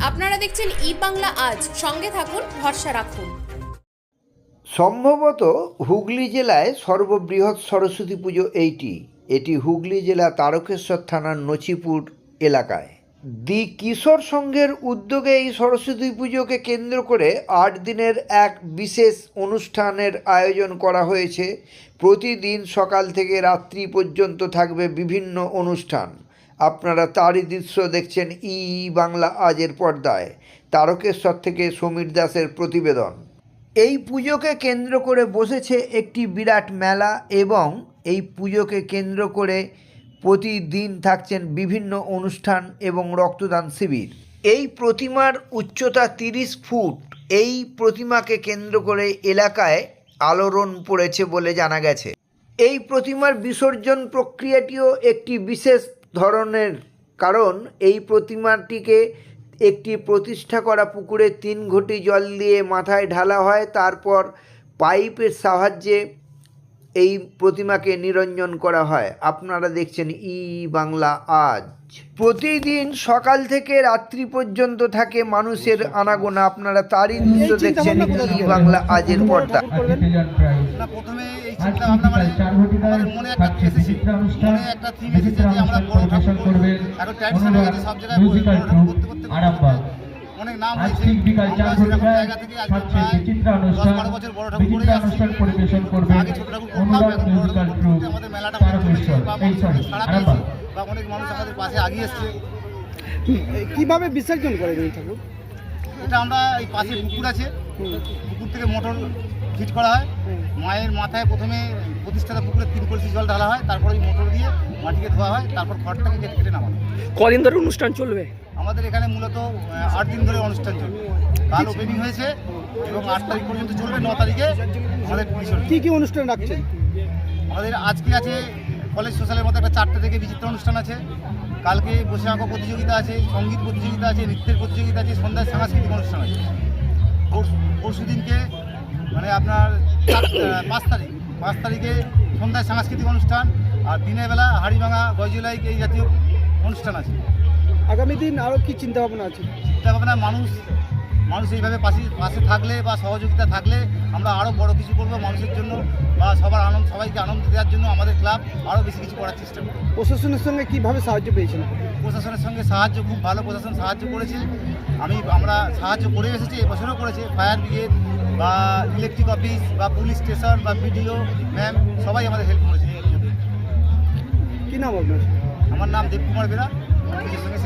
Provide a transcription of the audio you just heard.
আপনারা দেখছেন ই বাংলা আজ। সঙ্গে থাকুন, ভরসা রাখুন। সম্ভবত হুগলি জেলায় সর্ববৃহৎ সরস্বতী পুজো এইটি। এটি হুগলি জেলা তারকেশ্বর থানার নচিপুর এলাকায়। দি কিশোর সংঘের উদ্যোগে এই সরস্বতী পুজোকে কেন্দ্র করে আট দিনের এক বিশেষ অনুষ্ঠানের আয়োজন করা হয়েছে। প্রতিদিন সকাল থেকে রাত্রি পর্যন্ত থাকবে বিভিন্ন অনুষ্ঠান। আপনারা তারই দৃশ্য দেখছেন ই বাংলা আজের পর্দায়, তারকেশ্বর থেকে সমীর দাসের প্রতিবেদন। এই পুজোকে কেন্দ্র করে বসেছে একটি বিরাট মেলা এবং এই পুজোকে কেন্দ্র করে প্রতিদিন থাকছেন বিভিন্ন অনুষ্ঠান এবং রক্তদান শিবির। এই প্রতিমার উচ্চতা তিরিশ ফুট। এই প্রতিমাকে কেন্দ্র করে এলাকায় আলোড়ন পড়েছে বলে জানা গেছে। এই প্রতিমার বিসর্জন প্রক্রিয়াটিও একটি বিশেষ ধরনের কারণ, এই প্রতিমাটিকে একটি প্রতিষ্ঠা করা পুকুরে তিন ঘটি জল দিয়ে মাথায় ঢালা হয়, তারপর পাইপের সাহায্যে এই প্রতিমাকে নিরঞ্জন করা হয়। আপনারা দেখছেন ই বাংলা আজ। প্রতিদিন সকাল থেকে রাত্রি পর্যন্ত থাকে মানুষের আনাগোনা। আপনারা তারই দৃশ্য দেখছেন ই বাংলা আজের পর্দা। প্রথমে এই চিন্তা ভাবনা মানে মনে একটা এসেছে মনে একটা থিম এসেছে যে আমরা বড় ঠাকুর করব। এখন ট্র্যাডিশন হয়ে গেছে সব জায়গায় বড় ঠাকুর করতে করতে করতে অনেক নাম হয়েছে। বিকাল চার আমরা সেরকম জায়গা থেকে আজকে প্রায় বিচিত্রা দশ অনুষ্ঠান বারো বছর বড় ঠাকুর করে আসছি। অনুষ্ঠান পরিবেশন করবে আগে ছোট আমাদের মেলাটা বা অনেক মানুষ আমাদের পাশে আগিয়ে এসছে। কীভাবে বিসর্জন করে এই ঠাকুর? এটা আমরা এই পাশে পুকুর আছে পুকুর থেকে মোটর ফিট করা হয়। মায়ের মাথায় প্রথমে প্রতিষ্ঠাতা পুকুরে তিন কলসি জল ঢালা হয় তারপর ওই মোটর দিয়ে মাটিকে ধোয়া হয় তারপর খড়টাকে কেটে কেটে নামানো হয়। কদিন ধরে অনুষ্ঠান চলবে? আমাদের এখানে মূলত আট দিন ধরে অনুষ্ঠান চলবে। কাল ওপেনিং হয়েছে এবং আট তারিখ পর্যন্ত চলবে ন তারিখে আমাদের কি কি অনুষ্ঠান রাখছেন? আমাদের আজকে আছে কলেজ সোশ্যালের মতো একটা চারটে থেকে বিচিত্র অনুষ্ঠান আছে। কালকে বসে আঁকো প্রতিযোগিতা আছে সংগীত প্রতিযোগিতা আছে নৃত্যের প্রতিযোগিতা আছে সন্ধ্যায় সাংস্কৃতিক অনুষ্ঠান আছে। পরশু দিনকে মানে আপনার পাঁচ তারিখ পাঁচ তারিখে সন্ধ্যায় সাংস্কৃতিক অনুষ্ঠান আর দিনের বেলা হাড়িভাঙা গজলাইক এই জাতীয় অনুষ্ঠান আছে। আগামী দিন আরও কী চিন্তা ভাবনা আছে? চিন্তা ভাবনা মানুষ মানুষ এইভাবে পাশে পাশে থাকলে বা সহযোগিতা থাকলে আমরা আরও বড় কিছু করব মানুষের জন্য বা সবার আনন্দ সবাইকে আনন্দ দেওয়ার জন্য আমাদের ক্লাব আরও বেশি কিছু করার চেষ্টা করবে। প্রশাসনের সঙ্গে কীভাবে সাহায্য পেয়েছেন প্রশাসনের সঙ্গে সাহায্য খুব ভালো প্রশাসন সাহায্য করেছে। আমি আমরা সাহায্য করে এসেছি এবছরও করেছে। ফায়ার ব্রিগেড বা ইলেকট্রিক অফিস বা পুলিশ স্টেশন বা বিডিও ম্যাম সবাই আমাদের হেল্প করেছে কী নাম আপনার? আমার নাম দেবকুমার বেরা। নিজের সঙ্গে